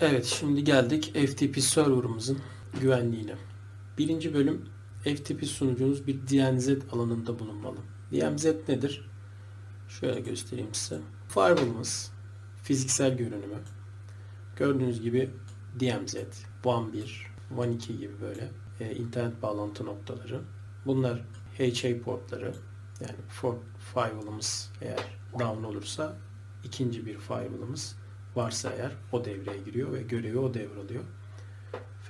Evet şimdi geldik FTP serverımızın güvenliğine. Birinci bölüm FTP sunucunuz bir DMZ alanında bulunmalı. DMZ nedir? Şöyle göstereyim size. Firewall'ımız fiziksel görünümü. Gördüğünüz gibi DMZ, WAN 1, WAN 2 gibi böyle e, internet bağlantı noktaları. Bunlar HA portları. Yani firewall'ımız eğer down olursa ikinci bir firewall'ımız varsa eğer o devreye giriyor ve görevi o devralıyor.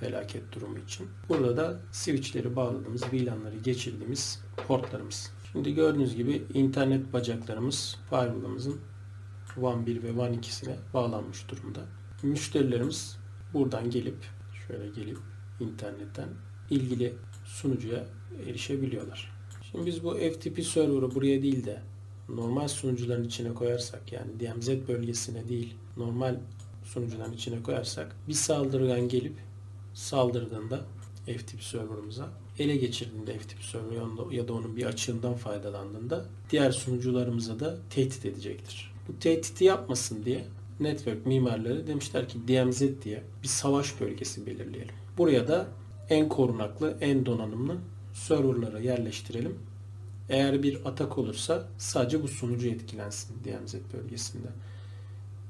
Felaket durumu için. Burada da switchleri bağladığımız, VLAN'ları geçirdiğimiz portlarımız. Şimdi gördüğünüz gibi internet bacaklarımız firewall'ımızın WAN 1 ve WAN 2'sine bağlanmış durumda. Müşterilerimiz buradan gelip şöyle gelip internetten ilgili sunucuya erişebiliyorlar. Şimdi biz bu FTP server'ı buraya değil de normal sunucuların içine koyarsak yani DMZ bölgesine değil normal sunucuların içine koyarsak bir saldırgan gelip saldırdığında FTP server'ımıza ele geçirdiğinde FTP server ya da onun bir açığından faydalandığında diğer sunucularımıza da tehdit edecektir. Bu tehdidi yapmasın diye network mimarları demişler ki DMZ diye bir savaş bölgesi belirleyelim. Buraya da en korunaklı, en donanımlı serverlara yerleştirelim. Eğer bir atak olursa sadece bu sunucu etkilensin DMZ bölgesinde.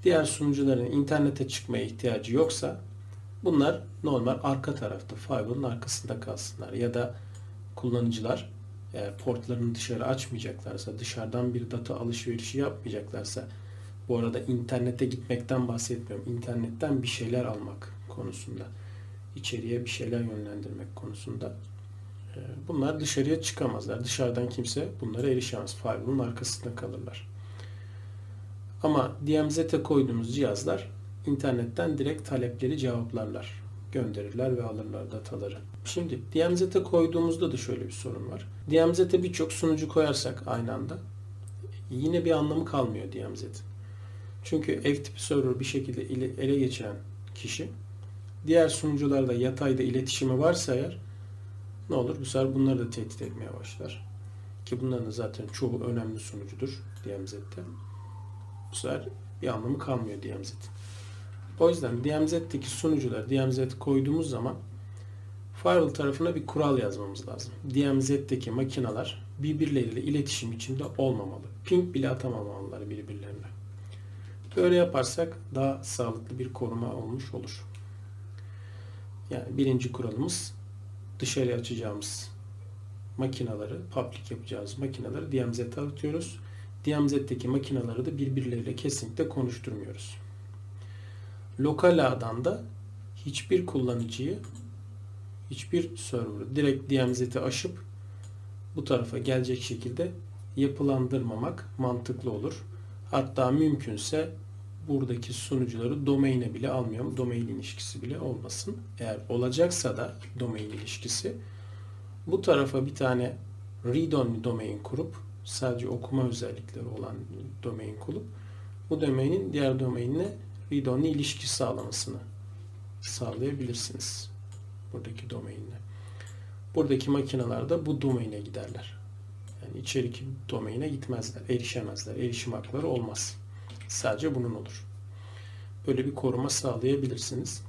Diğer sunucuların internete çıkmaya ihtiyacı yoksa bunlar normal arka tarafta firewall'ın arkasında kalsınlar ya da kullanıcılar eğer portlarını dışarı açmayacaklarsa, dışarıdan bir data alışverişi yapmayacaklarsa bu arada internete gitmekten bahsetmiyorum. İnternetten bir şeyler almak konusunda. içeriye bir şeyler yönlendirmek konusunda. Ee, Bunlar dışarıya çıkamazlar. Dışarıdan kimse bunlara erişemez. Firewall'un arkasında kalırlar. Ama DMZ'e koyduğumuz cihazlar internetten direkt talepleri cevaplarlar. Gönderirler ve alırlar dataları. Şimdi DMZ'e koyduğumuzda da şöyle bir sorun var. DMZ'e birçok sunucu koyarsak aynı anda yine bir anlamı kalmıyor DMZ'in. Çünkü FTP server bir şekilde ele geçiren kişi diğer sunucularla yatayda iletişimi varsa eğer ne olur? Bu sefer bunları da tehdit etmeye başlar. Ki bunların da zaten çoğu önemli sunucudur DMZ'de. Bu sefer bir anlamı kalmıyor DMZ'in. O yüzden DMZ'deki sunucular DMZ koyduğumuz zaman firewall tarafına bir kural yazmamız lazım. DMZ'deki makineler birbirleriyle iletişim içinde olmamalı. Ping bile atamamalılar birbirlerine. Böyle yaparsak daha sağlıklı bir koruma olmuş olur. Yani birinci kuralımız dışarı açacağımız makinaları, public yapacağımız makinaları DMZ'e atıyoruz. DMZ'deki makinaları da birbirleriyle kesinlikle konuşturmuyoruz. Lokal ağdan da hiçbir kullanıcıyı, hiçbir server'ı direkt DMZ'e aşıp bu tarafa gelecek şekilde yapılandırmamak mantıklı olur. Hatta mümkünse buradaki sunucuları domaine bile almıyorum. Domain ilişkisi bile olmasın. Eğer olacaksa da domain ilişkisi bu tarafa bir tane read-only domain kurup sadece okuma özellikleri olan domain kurup bu domainin diğer domainle read-only ilişki sağlamasını sağlayabilirsiniz. Buradaki domainle. Buradaki makineler de bu domaine giderler. Yani içeriki domaine gitmezler, erişemezler. Erişim hakları olmaz. Sadece bunun olur. Böyle bir koruma sağlayabilirsiniz.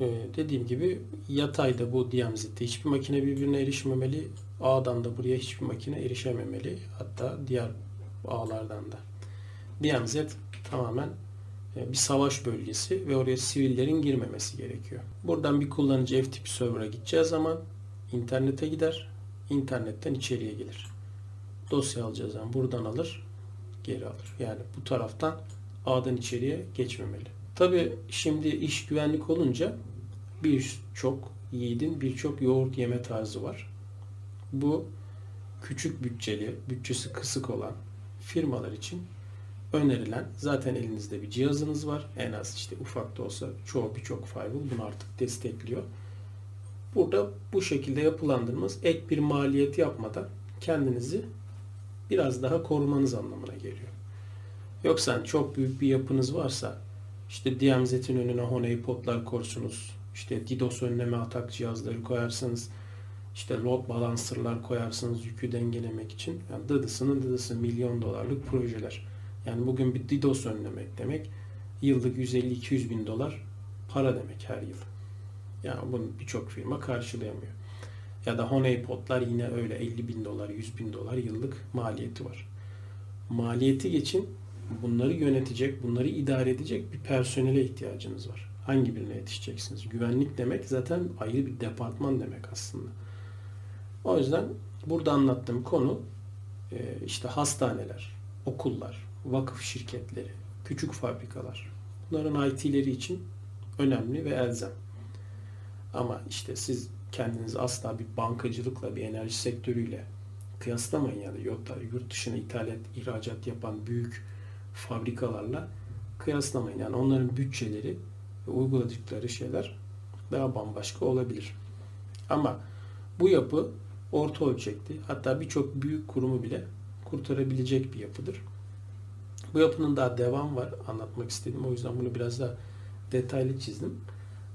Ee, dediğim gibi yatayda bu DMZ'de hiçbir makine birbirine erişmemeli. Ağdan da buraya hiçbir makine erişememeli. Hatta diğer ağlardan da. DMZ tamamen bir savaş bölgesi ve oraya sivillerin girmemesi gerekiyor. Buradan bir kullanıcı FTP server'a gideceği zaman internete gider. internetten içeriye gelir. Dosya alacağı zaman buradan alır geri alır. Yani bu taraftan ağdan içeriye geçmemeli. Tabi şimdi iş güvenlik olunca birçok yiğidin birçok yoğurt yeme tarzı var. Bu küçük bütçeli, bütçesi kısık olan firmalar için önerilen zaten elinizde bir cihazınız var. En az işte ufak da olsa çoğu birçok firewall bunu artık destekliyor. Burada bu şekilde yapılandırmanız ek bir maliyet yapmadan kendinizi biraz daha korumanız anlamına geliyor. Yoksa çok büyük bir yapınız varsa işte DMZ'in önüne honeypotlar korsunuz. İşte DDoS önleme atak cihazları koyarsınız. İşte load balancer'lar koyarsınız yükü dengelemek için. Yani dıdısının dıdısı milyon dolarlık projeler. Yani bugün bir DDoS önlemek demek yıllık 150-200 bin dolar para demek her yıl. Yani bunu birçok firma karşılayamıyor. Ya da honeypotlar yine öyle 50 bin dolar, 100 bin dolar yıllık maliyeti var. Maliyeti geçin bunları yönetecek, bunları idare edecek bir personele ihtiyacınız var. Hangi birine yetişeceksiniz? Güvenlik demek zaten ayrı bir departman demek aslında. O yüzden burada anlattığım konu e, işte hastaneler, okullar, vakıf şirketleri, küçük fabrikalar. Bunların IT'leri için önemli ve elzem. Ama işte siz kendinizi asla bir bankacılıkla, bir enerji sektörüyle kıyaslamayın yani yurt dışına ithalat, ihracat yapan büyük fabrikalarla kıyaslamayın. Yani onların bütçeleri ve uyguladıkları şeyler daha bambaşka olabilir. Ama bu yapı orta ölçekli hatta birçok büyük kurumu bile kurtarabilecek bir yapıdır. Bu yapının daha devam var anlatmak istedim. O yüzden bunu biraz daha detaylı çizdim.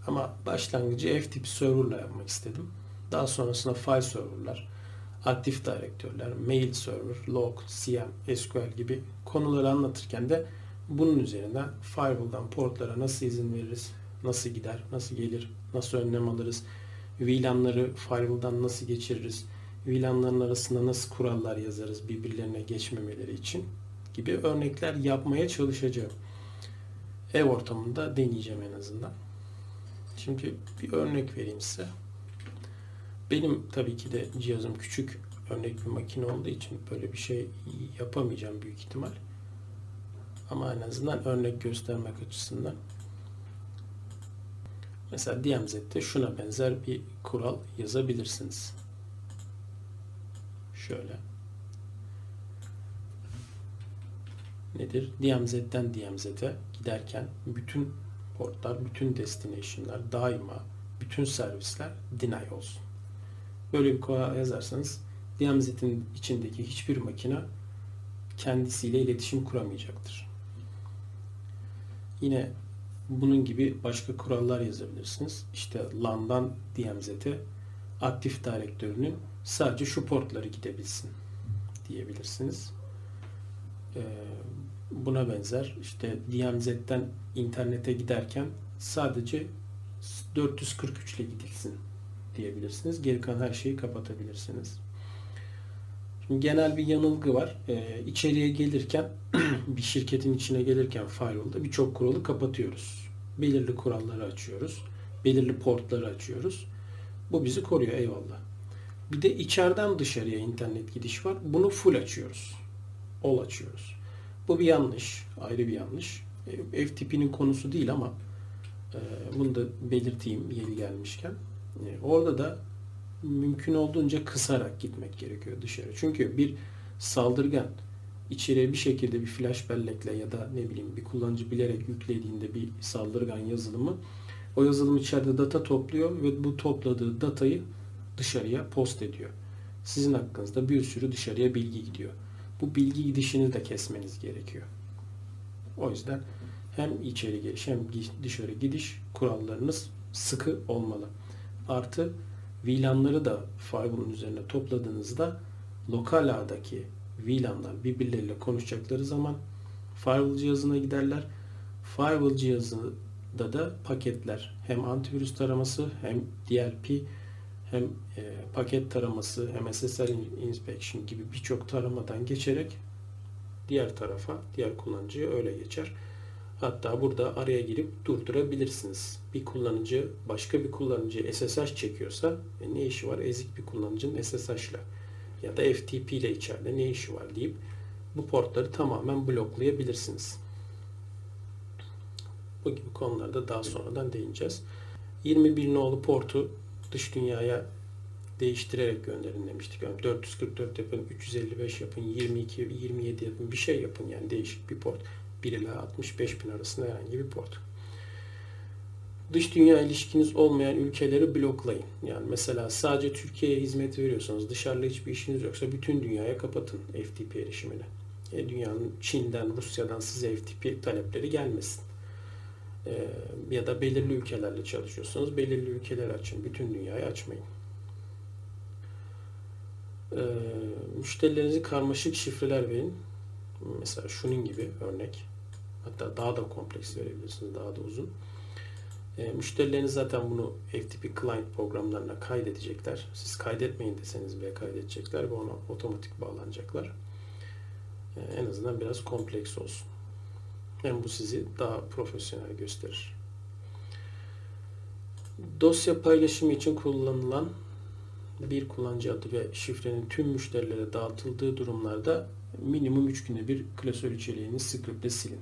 Ama başlangıcı F tipi serverla yapmak istedim. Daha sonrasında file serverlar, aktif direktörler, mail server, log, CM, SQL gibi konuları anlatırken de bunun üzerinden firewall'dan portlara nasıl izin veririz, nasıl gider, nasıl gelir, nasıl önlem alırız, VLAN'ları firewall'dan nasıl geçiririz, VLAN'ların arasında nasıl kurallar yazarız birbirlerine geçmemeleri için gibi örnekler yapmaya çalışacağım. Ev ortamında deneyeceğim en azından. Şimdi bir örnek vereyim size. Benim tabii ki de cihazım küçük örnek bir makine olduğu için böyle bir şey yapamayacağım büyük ihtimal. Ama en azından örnek göstermek açısından. Mesela DMZ'de şuna benzer bir kural yazabilirsiniz. Şöyle. Nedir? DMZ'den DMZ'e giderken bütün portlar, bütün destination'lar daima bütün servisler deny olsun. Böyle bir kural yazarsanız DMZ'in içindeki hiçbir makine kendisiyle iletişim kuramayacaktır. Yine bunun gibi başka kurallar yazabilirsiniz. İşte LAN'dan DMZ'e aktif direktörünün sadece şu portları gidebilsin diyebilirsiniz. Ee, buna benzer işte DMZ'den internete giderken sadece 443 ile gidilsin diyebilirsiniz. Geri kalan her şeyi kapatabilirsiniz. Şimdi genel bir yanılgı var. Ee, içeriye gelirken bir şirketin içine gelirken firewall'da birçok kuralı kapatıyoruz. Belirli kuralları açıyoruz. Belirli portları açıyoruz. Bu bizi koruyor eyvallah. Bir de içeriden dışarıya internet gidiş var. Bunu full açıyoruz. All açıyoruz. Bu bir yanlış. Ayrı bir yanlış. E, FTP'nin konusu değil ama e, bunu da belirteyim yeri gelmişken. E, orada da mümkün olduğunca kısarak gitmek gerekiyor dışarı. Çünkü bir saldırgan içeriye bir şekilde bir flash bellekle ya da ne bileyim bir kullanıcı bilerek yüklediğinde bir saldırgan yazılımı o yazılım içeride data topluyor ve bu topladığı datayı dışarıya post ediyor. Sizin hakkınızda bir sürü dışarıya bilgi gidiyor. Bu bilgi gidişini de kesmeniz gerekiyor. O yüzden hem içeri giriş hem dışarı gidiş kurallarınız sıkı olmalı. Artı VLAN'ları da firewall'un üzerine topladığınızda lokal ağdaki VLAN'lar birbirleriyle konuşacakları zaman firewall cihazına giderler. Firewall cihazında da paketler hem antivirüs taraması hem DLP hem e, paket taraması hem SSL inspection gibi birçok taramadan geçerek diğer tarafa, diğer kullanıcıya öyle geçer. Hatta burada araya girip durdurabilirsiniz. Bir kullanıcı başka bir kullanıcı SSH çekiyorsa e, ne işi var ezik bir kullanıcının SSH ile ya da FTP ile içeride ne işi var deyip bu portları tamamen bloklayabilirsiniz. Bu gibi konularda daha sonradan değineceğiz. 21 nolu portu dış dünyaya değiştirerek gönderin demiştik. Yani 444 yapın, 355 yapın, 22, 27 yapın, bir şey yapın yani değişik bir port. 1 ile 65 bin arasında herhangi bir port. Dış dünya ilişkiniz olmayan ülkeleri bloklayın. Yani mesela sadece Türkiye'ye hizmet veriyorsanız dışarıda hiçbir işiniz yoksa bütün dünyaya kapatın FTP erişimini. E, dünyanın Çin'den, Rusya'dan size FTP talepleri gelmesin. E, ya da belirli ülkelerle çalışıyorsanız belirli ülkeleri açın. Bütün dünyayı açmayın. E, müşterilerinize karmaşık şifreler verin. Mesela şunun gibi örnek. Hatta daha da kompleks verebilirsiniz, daha da uzun. E, müşterileriniz zaten bunu FTP client programlarına kaydedecekler. Siz kaydetmeyin deseniz bile kaydedecekler ve ona otomatik bağlanacaklar. En azından biraz kompleks olsun. Hem bu sizi daha profesyonel gösterir. Dosya paylaşımı için kullanılan bir kullanıcı adı ve şifrenin tüm müşterilere dağıtıldığı durumlarda minimum 3 günde bir klasör içeriğini scriptle silin.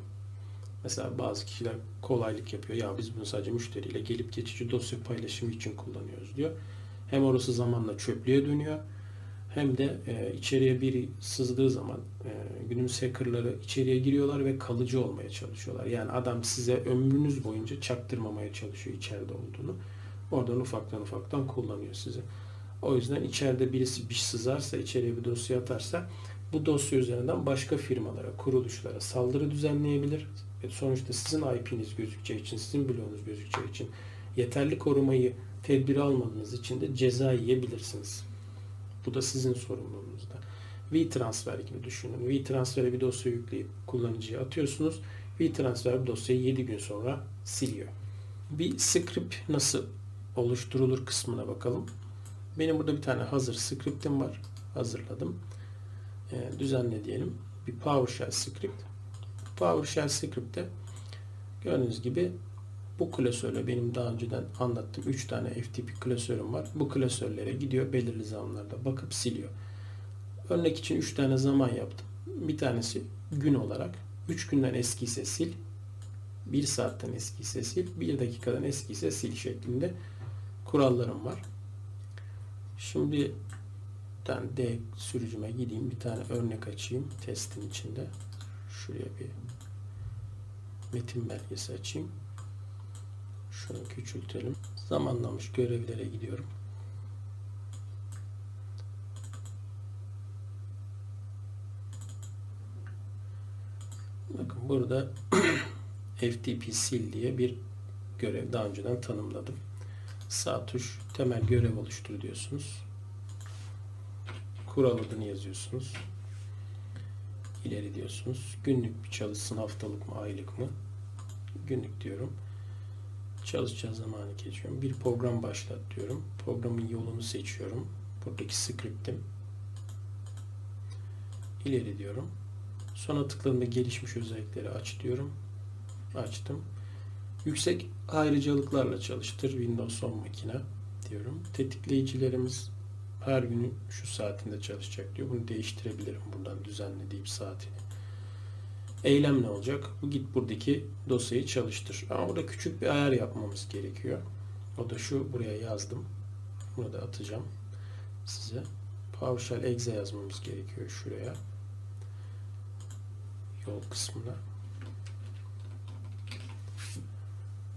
Mesela bazı kişiler kolaylık yapıyor. Ya biz bunu sadece müşteriyle gelip geçici dosya paylaşımı için kullanıyoruz diyor. Hem orası zamanla çöplüğe dönüyor hem de e, içeriye biri sızdığı zaman e, günümüz hackerları içeriye giriyorlar ve kalıcı olmaya çalışıyorlar. Yani adam size ömrünüz boyunca çaktırmamaya çalışıyor içeride olduğunu. Oradan ufaktan ufaktan kullanıyor sizi. O yüzden içeride birisi bir sızarsa, içeriye bir dosya atarsa bu dosya üzerinden başka firmalara, kuruluşlara saldırı düzenleyebilir. E, Sonuçta sizin IP'niz gözükeceği için, sizin bloğunuz gözükeceği için yeterli korumayı tedbir almadığınız için de ceza yiyebilirsiniz. Bu da sizin sorumluluğunuzda. V-Transfer gibi düşünün. V-Transfer'e bir dosya yükleyip kullanıcıya atıyorsunuz. V-Transfer bu dosyayı 7 gün sonra siliyor. Bir script nasıl oluşturulur kısmına bakalım. Benim burada bir tane hazır script'im var. Hazırladım. E, düzenle diyelim. Bir PowerShell script. PowerShell script'te gördüğünüz gibi bu klasörle benim daha önceden anlattığım 3 tane FTP klasörüm var. Bu klasörlere gidiyor belirli zamanlarda bakıp siliyor. Örnek için 3 tane zaman yaptım. Bir tanesi gün olarak 3 günden eskiyse sil, 1 saatten eskiyse sil, 1 dakikadan eskiyse sil şeklinde kurallarım var. Şimdi bir D sürücüme gideyim. Bir tane örnek açayım testin içinde. Şuraya bir metin belgesi açayım. Şunu küçültelim. Zamanlamış görevlere gidiyorum. Bakın burada FTP sil diye bir görev daha önceden tanımladım. Sağ tuş temel görev oluştur diyorsunuz. Kural adını yazıyorsunuz. İleri diyorsunuz. Günlük bir çalışsın haftalık mı aylık mı? Günlük diyorum. Çalışacağı zamanı geçiyorum. Bir program başlat diyorum. Programın yolunu seçiyorum. Buradaki script'im. İleri diyorum. Sonra tıkladığımda gelişmiş özellikleri aç diyorum. Açtım. Yüksek ayrıcalıklarla çalıştır Windows 10 makine diyorum. Tetikleyicilerimiz her günün şu saatinde çalışacak diyor. Bunu değiştirebilirim buradan düzenle deyip saatini. Eylem ne olacak? Bu git buradaki dosyayı çalıştır. Ama burada küçük bir ayar yapmamız gerekiyor. O da şu buraya yazdım. Bunu da atacağım size. PowerShell exe yazmamız gerekiyor şuraya. Yol kısmına.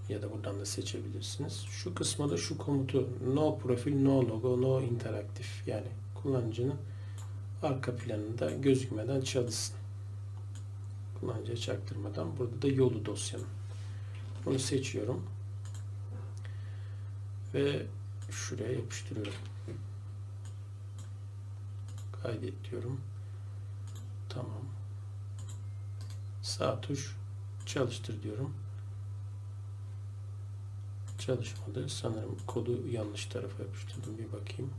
Ya da buradan da seçebilirsiniz. Şu kısma da şu komutu no profil, no logo, no interaktif yani kullanıcının arka planında gözükmeden çalışsın kullanıcıya çaktırmadan burada da yolu dosyanın. Bunu seçiyorum. Ve şuraya yapıştırıyorum. Kaydet diyorum. Tamam. Sağ tuş çalıştır diyorum. Çalışmadı. Sanırım kodu yanlış tarafa yapıştırdım. Bir bakayım.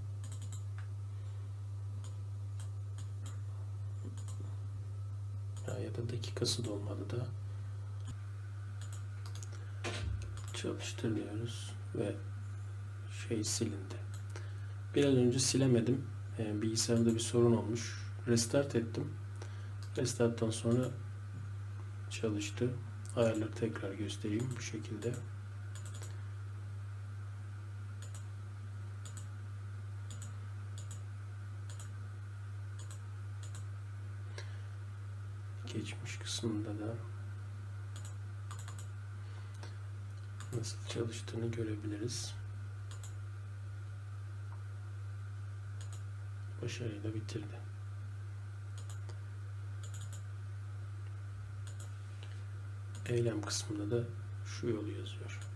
Ya da dakikası dolmadı da çalıştır diyoruz ve şey silindi. Biraz önce silemedim. Yani bilgisayarımda bir sorun olmuş. Restart ettim. Restarttan sonra çalıştı. Ayarları tekrar göstereyim bu şekilde. Kısmında da nasıl çalıştığını görebiliriz. Başarıyla bitirdi. Eylem kısmında da şu yolu yazıyor.